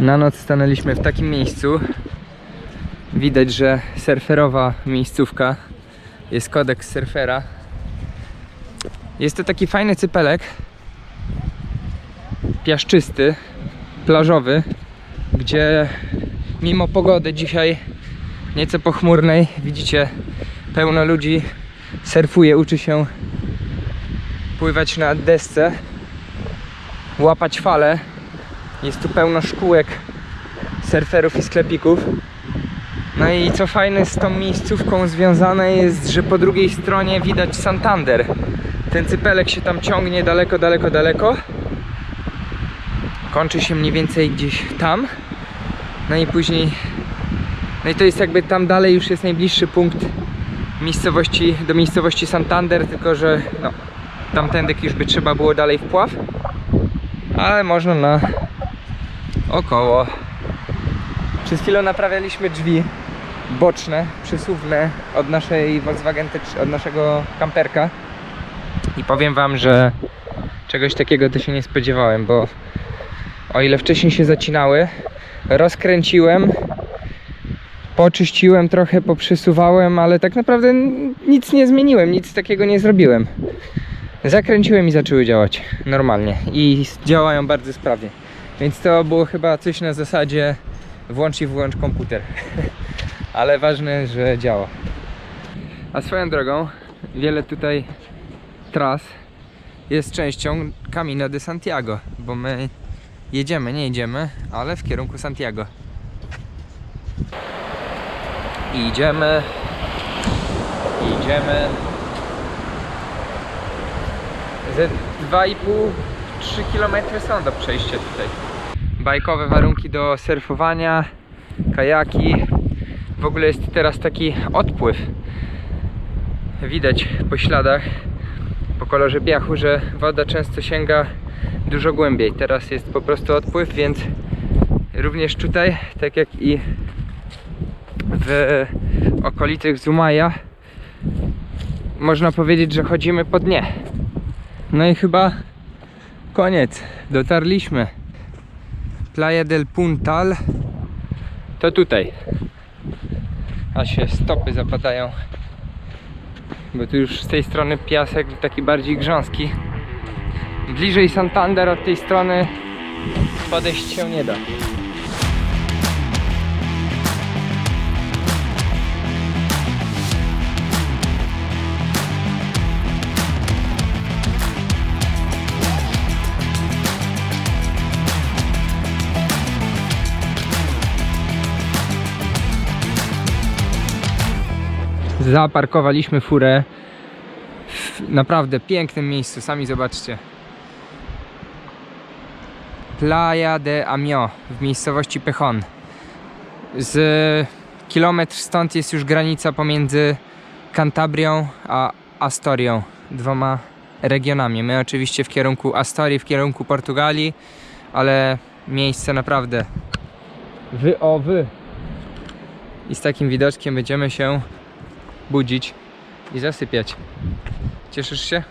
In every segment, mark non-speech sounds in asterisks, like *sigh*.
Na noc stanęliśmy w takim miejscu. Widać, że surferowa miejscówka. Jest kodeks surfera. Jest to taki fajny cypelek. Piaszczysty, plażowy, gdzie mimo pogody dzisiaj nieco pochmurnej, widzicie, pełno ludzi surfuje, uczy się pływać na desce, łapać fale. Jest tu pełno szkółek surferów i sklepików. No i co fajne z tą miejscówką związane jest, że po drugiej stronie widać Santander. Ten cypelek się tam ciągnie daleko, daleko, daleko. Kończy się mniej więcej gdzieś tam. No i później. No i to jest jakby tam dalej już jest najbliższy punkt miejscowości, do miejscowości Santander, tylko że no, tamtędy już by trzeba było dalej wpław. Ale można na około. Przez chwilę naprawialiśmy drzwi boczne, przesuwne od naszej Volkswagen T3, od naszego kamperka. I powiem wam, że czegoś takiego to się nie spodziewałem, bo o ile wcześniej się zacinały, rozkręciłem, poczyściłem trochę, poprzesuwałem, ale tak naprawdę nic nie zmieniłem, nic takiego nie zrobiłem. Zakręciłem i zaczęły działać normalnie i działają bardzo sprawnie. Więc to było chyba coś na zasadzie włącz i wyłącz komputer. *laughs* Ale ważne, że działa. A swoją drogą, wiele tutaj tras jest częścią Camino de Santiago, bo my jedziemy, nie jedziemy, ale w kierunku Santiago. Idziemy, idziemy. Ze 2,5-3 km są do przejścia tutaj. Bajkowe warunki do surfowania, kajaki. W ogóle jest teraz taki odpływ. Widać po śladach, po kolorze piachu, że woda często sięga dużo głębiej. Teraz jest po prostu odpływ, więc również tutaj, tak jak i w okolicach Zumaja, można powiedzieć, że chodzimy po dnie. No i chyba koniec. Dotarliśmy. Playa del Puntal to tutaj. A się stopy zapadają. Bo tu już z tej strony piasek taki bardziej grząski. Bliżej Santander od tej strony podejść się nie da. Zaparkowaliśmy furę w naprawdę pięknym miejscu, sami zobaczcie. Playa de Amio w miejscowości Pejon. Z kilometr stąd jest już granica pomiędzy Cantabrią a Astorią, dwoma regionami. My oczywiście w kierunku Astorii, w kierunku Portugalii, ale miejsce naprawdę wy o wy. I z takim widoczkiem będziemy się budzić i zasypiać. Cieszysz się?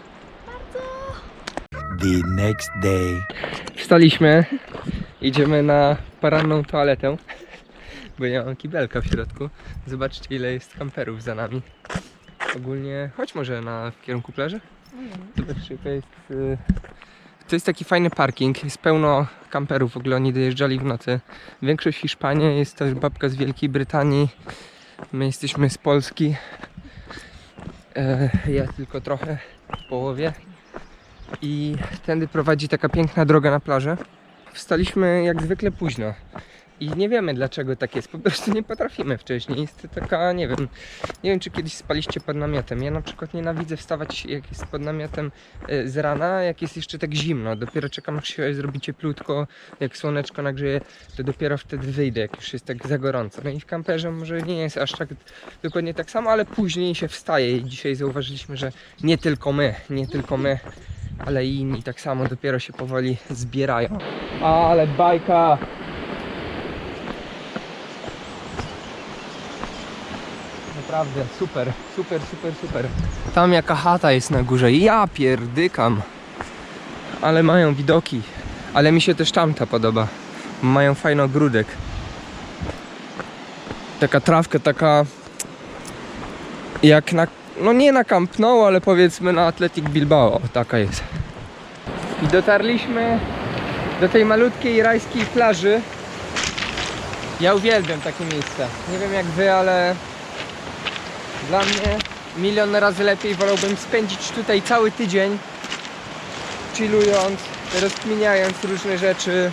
The next day. Wstaliśmy, idziemy na poranną toaletę, bo ja mam kibelka w środku. Zobaczcie ile jest kamperów za nami. Ogólnie, chodź może na, w kierunku plaży. Zobaczcie, to jest... y, To jest taki fajny parking, jest pełno kamperów, w ogóle oni dojeżdżali w nocy. Większość Hiszpanii, jest też babka z Wielkiej Brytanii. My jesteśmy z Polski. E, ja tylko trochę w połowie. I tędy prowadzi taka piękna droga na plażę. Wstaliśmy jak zwykle późno. I nie wiemy dlaczego tak jest, po prostu nie potrafimy wcześniej. Jest taka, nie wiem, nie wiem czy kiedyś spaliście pod namiotem. Ja na przykład nienawidzę wstawać jak jest pod namiotem e, z rana, jak jest jeszcze tak zimno. Dopiero czekam aż się zrobi cieplutko, jak słoneczko nagrzeje, to dopiero wtedy wyjdę, jak już jest tak za gorąco. No i w kamperze może nie jest aż tak dokładnie tak samo, ale później się wstaje i dzisiaj zauważyliśmy, że nie tylko my, nie tylko my, ale i inni tak samo dopiero się powoli zbierają. Ale bajka! Naprawdę super, super, super, super. Tam jaka chata jest na górze, ja pierdykam. Ale mają widoki. Ale mi się też tamta podoba. Mają fajny ogródek. Taka trawka, taka jak na, no nie na Camp Nou, ale powiedzmy na Athletic Bilbao, taka jest. I dotarliśmy do tej malutkiej rajskiej plaży. Ja uwielbiam takie miejsca. Nie wiem jak wy, ale dla mnie milion razy lepiej wolałbym spędzić tutaj cały tydzień chillując, rozkminiając różne rzeczy,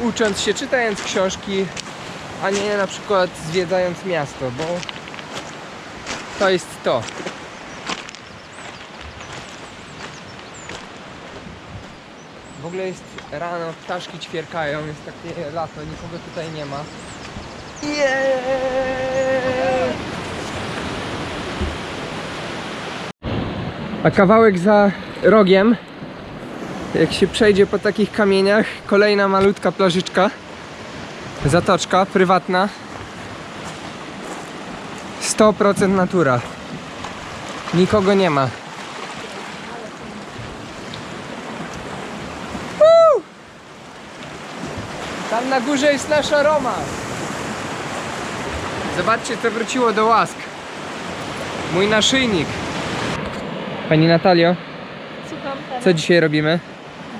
ucząc się, czytając książki, a nie na przykład zwiedzając miasto, bo to jest to. W ogóle jest rano, ptaszki ćwierkają, jest takie lato, nikogo tutaj nie ma. Yeah! A kawałek za rogiem, jak się przejdzie po takich kamieniach, kolejna malutka plażyczka, zatoczka prywatna. 100% natura. Nikogo nie ma. Woo! Tam na górze jest nasza Roma. Zobaczcie, co wróciło do łask. Mój naszyjnik. Pani Natalio, Słucham teraz. co dzisiaj robimy?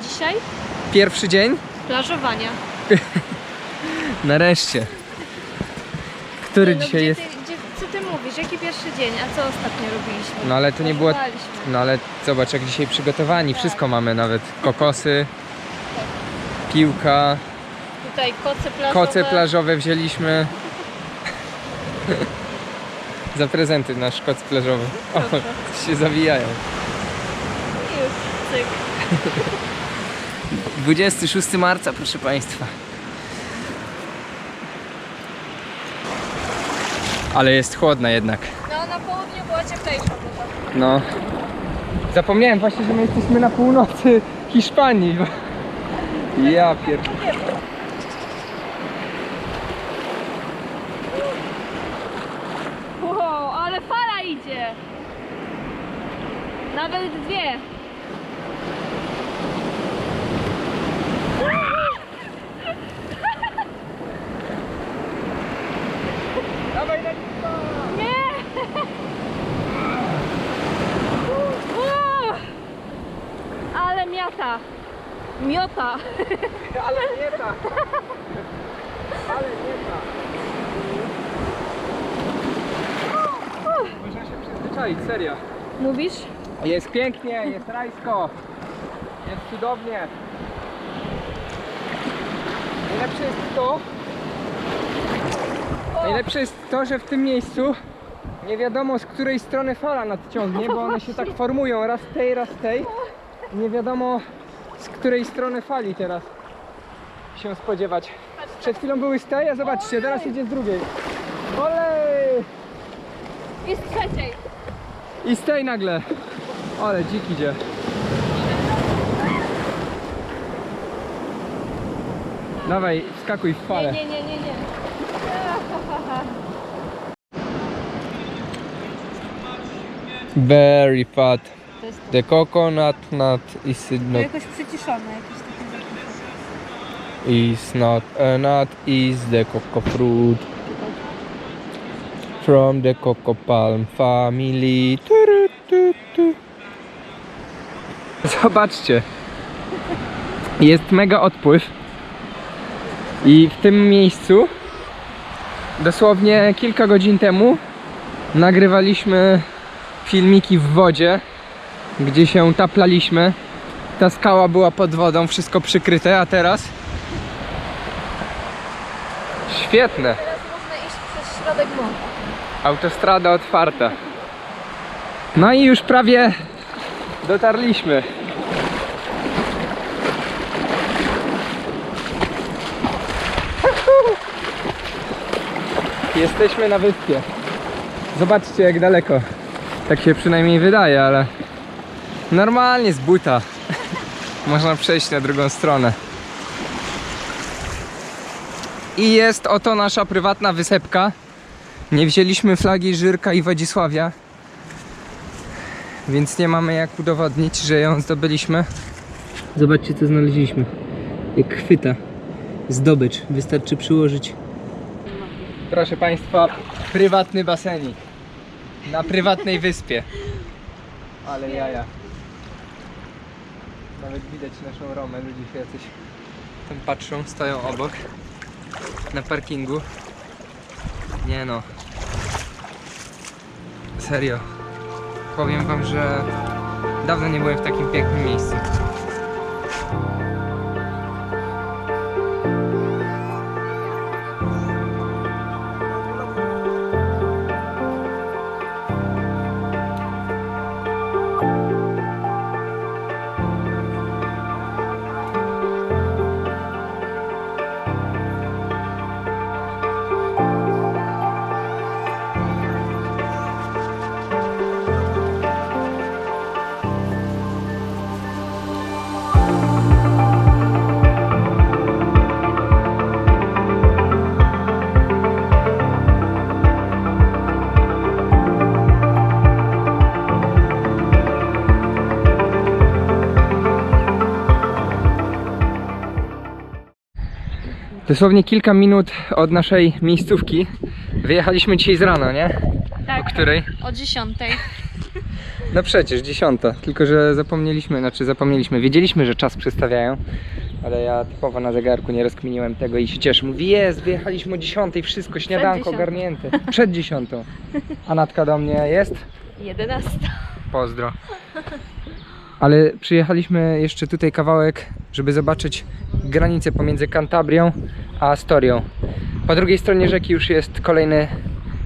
Dzisiaj? Pierwszy dzień? Plażowania. *laughs* Nareszcie. Który no, dzisiaj gdzie jest? Ty, gdzie, co ty mówisz? Jaki pierwszy dzień? A co ostatnio robiliśmy? No ale to nie było. Plażowaliśmy. No ale zobacz, jak dzisiaj przygotowani. Tak. Wszystko mamy, nawet kokosy, piłka, Tutaj koce plażowe. koce plażowe wzięliśmy. *laughs* Za prezenty nasz koc plażowy. O, się zawijają. Już, cyk. 26 marca, proszę Państwa. Ale jest chłodna jednak. No na południu była cieplejsza. No. Zapomniałem właśnie, że my jesteśmy na północy Hiszpanii. *laughs* Ja pier... Wow, ale fala idzie! Nawet dwie. Dawaj na Nie! Uuu, Ale miata. Miota. Ale nie tak. Ale nie tak. Można się przyzwyczaić, serio. Mówisz? Jest pięknie, jest rajsko. Jest cudownie. Najlepsze jest to, najlepsze jest to, że w tym miejscu nie wiadomo z której strony fala nadciągnie, bo one się tak formują, raz tej, raz tej. Nie wiadomo z której strony fali teraz się spodziewać. Przed chwilą były z tej, a zobaczcie, teraz idzie z drugiej. Olej! I z trzeciej. I z tej nagle. Ale dzik idzie. Dawaj, wskakuj w falę. Nie, nie, nie, nie, nie. To. The coconut nut is To not, jakoś przyciszone, jakieś takie is not a nut, is the cocoa fruit. From the cocoa palm family. Tu, Zobaczcie. Jest mega odpływ. I w tym miejscu dosłownie kilka godzin temu nagrywaliśmy filmiki w wodzie, gdzie się taplaliśmy. Ta skała była pod wodą, wszystko przykryte, a teraz świetne. Teraz można iść przez środek morza. Autostrada otwarta. No i już prawie dotarliśmy. Jesteśmy na wyspie. Zobaczcie jak daleko. Tak się przynajmniej wydaje, ale normalnie z buta. *laughs* Można przejść na drugą stronę. I jest oto nasza prywatna wysepka. Nie wzięliśmy flagi Żyrka i Wodzisławia, więc nie mamy jak udowodnić, że ją zdobyliśmy. Zobaczcie co znaleźliśmy. Jak chwyta. zdobycz. Wystarczy przyłożyć. Proszę Państwa, prywatny basenik. Na prywatnej wyspie. Ale jaja. Nawet widać naszą romę, ludzie się jacyś tam patrzą, stoją obok. Na parkingu. Nie no. Serio. Powiem wam, że dawno nie byłem w takim pięknym miejscu. Dosłownie kilka minut od naszej miejscówki. Wyjechaliśmy dzisiaj z rana, nie? Tak, O której? o 10. No przecież, dziesiąta. Tylko, że zapomnieliśmy, znaczy zapomnieliśmy, wiedzieliśmy, że czas przestawiają, ale ja typowo na zegarku nie rozkminiłem tego i się cieszę. Mówi, jest, wyjechaliśmy o dziesiątej, wszystko, śniadanko ogarnięte. Przed dziesiątą. A Natka do mnie jest? 11. Pozdro. Ale przyjechaliśmy jeszcze tutaj kawałek, żeby zobaczyć granicę pomiędzy Kantabrią a Astorią. Po drugiej stronie rzeki już jest kolejny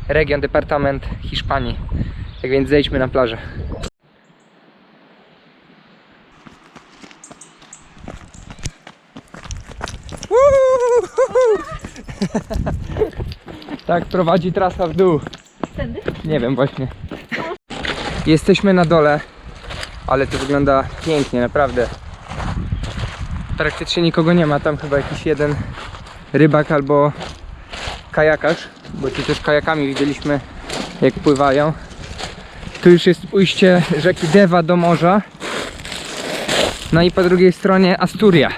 region, departament Hiszpanii. Tak więc zejdźmy na plażę. *laughs* tak prowadzi trasa w dół. Nie wiem właśnie. Jesteśmy na dole, ale to wygląda pięknie, naprawdę. Praktycznie nikogo nie ma, tam chyba jakiś jeden rybak albo kajakarz, bo ci też kajakami widzieliśmy jak pływają. Tu już jest ujście rzeki Dewa do morza. No i po drugiej stronie Asturia.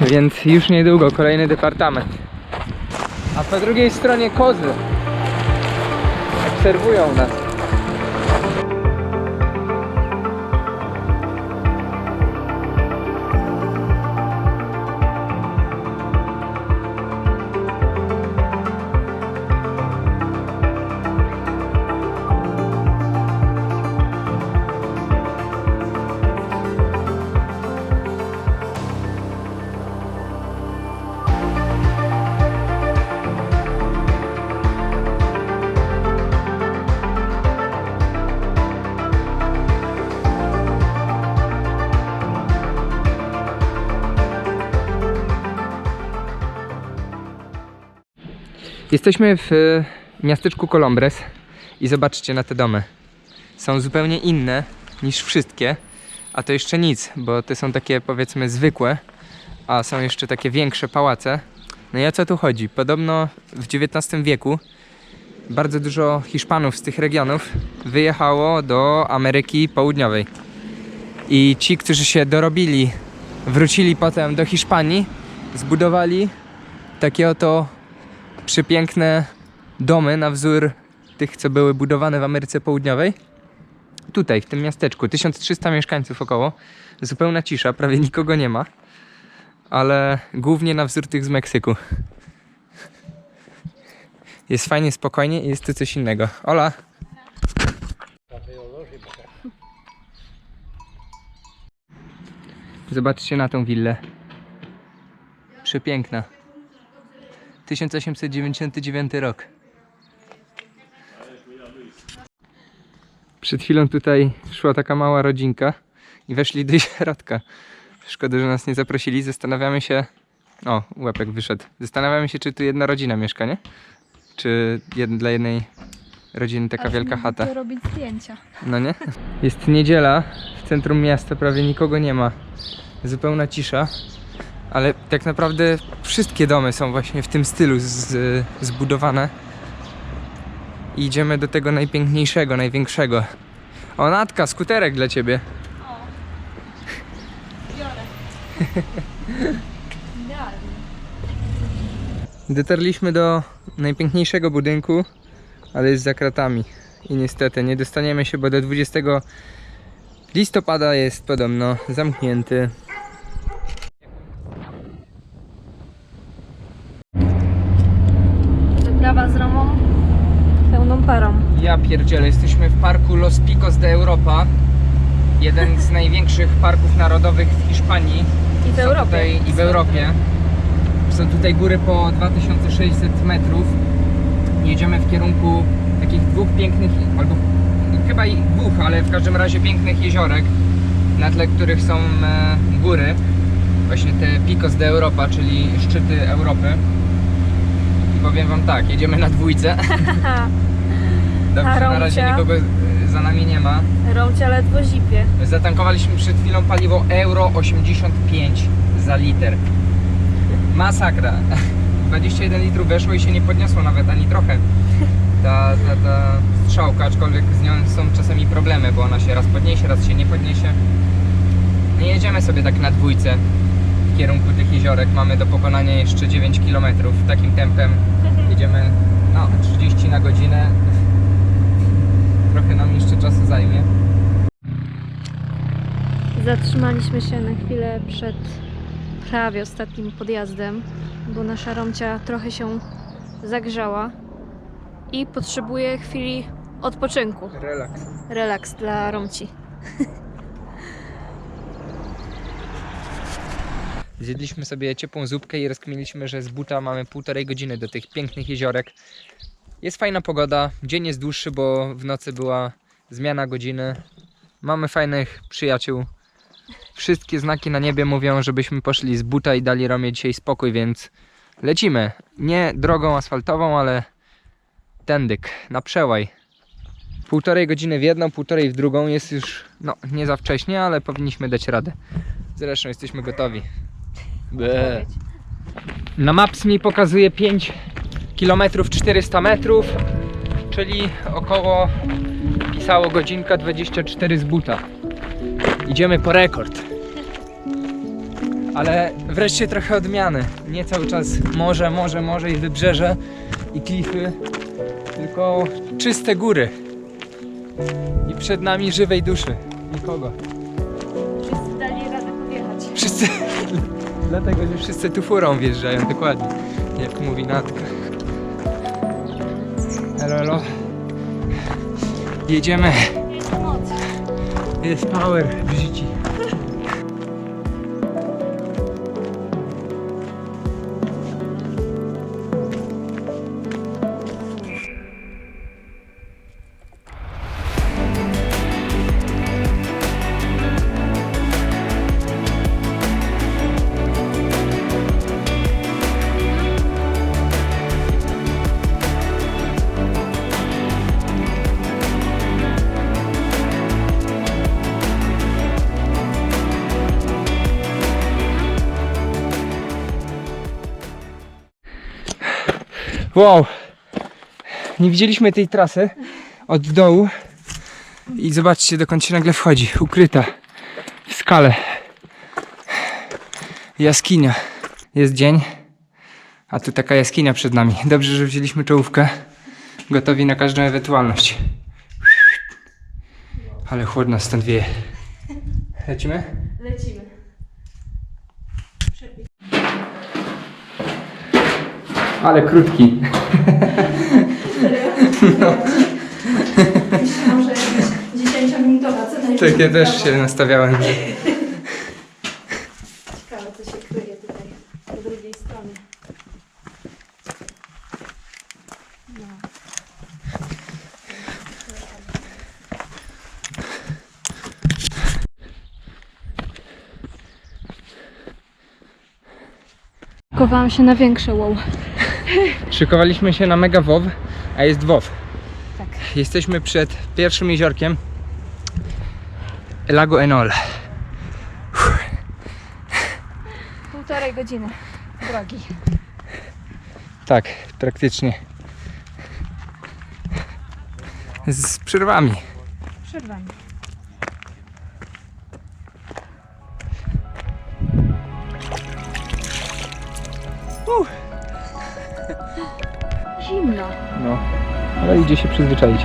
Więc już niedługo kolejny departament. A po drugiej stronie kozy obserwują nas. Jesteśmy w e, miasteczku Colombres i zobaczcie na te domy. Są zupełnie inne niż wszystkie, a to jeszcze nic, bo te są takie powiedzmy zwykłe, a są jeszcze takie większe pałace. No i o co tu chodzi? Podobno w XIX wieku bardzo dużo Hiszpanów z tych regionów wyjechało do Ameryki Południowej. I ci, którzy się dorobili, wrócili potem do Hiszpanii, zbudowali takie oto przepiękne domy na wzór tych, co były budowane w Ameryce Południowej. Tutaj, w tym miasteczku, 1300 mieszkańców około, zupełna cisza, prawie nikogo nie ma, ale głównie na wzór tych z Meksyku. Jest fajnie, spokojnie i jest tu coś innego. Ola! Zobaczcie na tą willę. Przepiękna. 1899 rok. Przed chwilą tutaj szła taka mała rodzinka i weszli do środka. Szkoda, że nas nie zaprosili. Zastanawiamy się. O, łapek wyszedł. Zastanawiamy się, czy tu jedna rodzina mieszka, nie? Czy jed... dla jednej rodziny taka wielka chata. To robić zdjęcia. No nie? Jest niedziela, w centrum miasta prawie nikogo nie ma. Zupełna cisza. Ale tak naprawdę wszystkie domy są właśnie w tym stylu z, zbudowane. I idziemy do tego najpiękniejszego, największego. O Natka, skuterek dla ciebie. Biorę. *laughs* Idealnie. Dotarliśmy do najpiękniejszego budynku, ale jest za kratami. I niestety nie dostaniemy się, bo do 20 listopada jest podobno zamknięty. Z Romą pełną parą. Ja pierdzielę, jesteśmy w parku Los Picos de Europa. Jeden z największych parków narodowych w Hiszpanii. I w Są Europie. Tutaj, I w Europie. Są tutaj góry po 2600 metrów. Jedziemy w kierunku takich dwóch pięknych, albo chyba i dwóch, ale w każdym razie pięknych jeziorek, na tle których są e, góry. Właśnie te Picos de Europa, czyli szczyty Europy. I powiem wam tak, jedziemy na dwójce. *laughs* Dobrze, na razie nikogo e, za nami nie ma. Romcia ledwo zipie. Zatankowaliśmy przed chwilą paliwo Euro 85 za liter. Masakra. *laughs* 21 litrów weszło i się nie podniosło nawet ani trochę. Ta, ta, ta strzałka, aczkolwiek z nią są czasami problemy, bo ona się raz podniesie, raz się nie podniesie. Nie jedziemy sobie tak na dwójce kierunku tych jeziorek. Mamy do pokonania jeszcze 9 km. Takim tempem jedziemy no, 30 na godzinę. Trochę nam jeszcze czasu zajmie. Zatrzymaliśmy się na chwilę przed prawie ostatnim podjazdem, bo nasza Romcia trochę się zagrzała i potrzebuje chwili odpoczynku. Relaks. Relaks dla Romci. *laughs* Zjedliśmy sobie ciepłą zupkę i rozkminiliśmy, że z buta mamy półtorej godziny do tych pięknych jeziorek. Jest fajna pogoda, dzień jest dłuższy, bo w nocy była zmiana godziny. Mamy fajnych przyjaciół. Wszystkie znaki na niebie mówią, żebyśmy poszli z buta i dali Romie dzisiaj spokój, więc lecimy. Nie drogą asfaltową, ale tędyk, na przełaj. Półtorej godziny w jedną, półtorej w drugą jest już no, nie za wcześnie, ale powinniśmy dać radę. Zresztą jesteśmy gotowi. Be. Na Maps mi pokazuje 5 km 400 metrów, czyli około pisało godzinka 24 z buta. Idziemy po rekord. Ale wreszcie trochę odmiany. Nie cały czas morze, morze, morze i wybrzeże i klify, tylko czyste góry. I przed nami żywej duszy. Nikogo. Dlatego, że wszyscy tu furą wjeżdżają, dokładnie. Jak mówi Natka. Elo, elo. Jedziemy. Jest power w życiu. Wow! Nie widzieliśmy tej trasy od dołu. I zobaczcie, dokąd się nagle wchodzi. Ukryta w skale. Jaskinia. Jest dzień, a tu taka jaskinia przed nami. Dobrze, że wzięliśmy czołówkę. Gotowi na każdą ewentualność. Ale chłodno stąd wieje. Lecimy? Ale krótki. *laughs* Może jakaś 10-minutowa co najmniej. Tak, ja też się nastawiałem. że- Ciekawe co się kryje tutaj po drugiej stronie. No. Kowałam się na większe wow. Szykowaliśmy się na mega WoW, a jest WoW. Tak. Jesteśmy przed pierwszym jeziorkiem Lago Enol. Półtorej godziny drogi. Tak, praktycznie. Z przerwami. Przerwamy. Ale idzie się przyzwyczaić.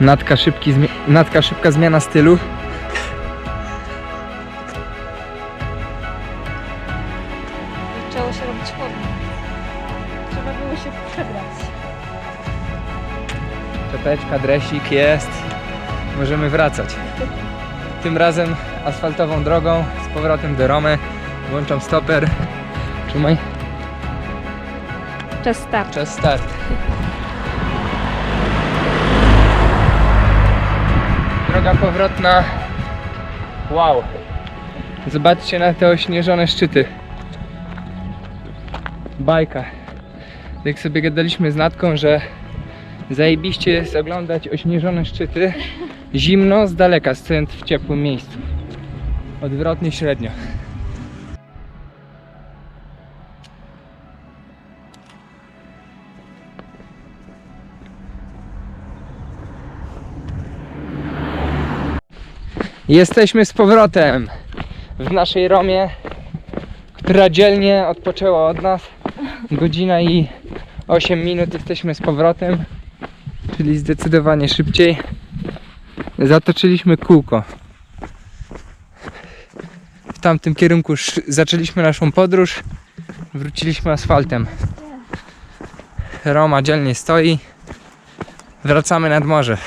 Natka, szybki, natka szybka zmiana stylu. Dresik jest. Możemy wracać. Tym razem asfaltową drogą z powrotem do Romy. Włączam stoper. Trzymaj. Czas start. Czas start. Droga powrotna. Wow. Zobaczcie na te ośnieżone szczyty. Bajka. Jak sobie gadaliśmy z Natką, że zajebiście jest oglądać ośnieżone szczyty zimno z daleka, stojąc w ciepłym miejscu. Odwrotnie średnio. Jesteśmy z powrotem w naszej Romie, która dzielnie odpoczęła od nas. Godzina i 8 minut jesteśmy z powrotem, czyli zdecydowanie szybciej. Zatoczyliśmy kółko. W tamtym kierunku zaczęliśmy naszą podróż, wróciliśmy asfaltem. Roma dzielnie stoi. Wracamy nad morze.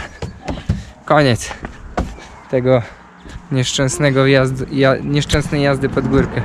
Koniec tego nieszczęsnego ja, nieszczęsnej jazdy pod górkę.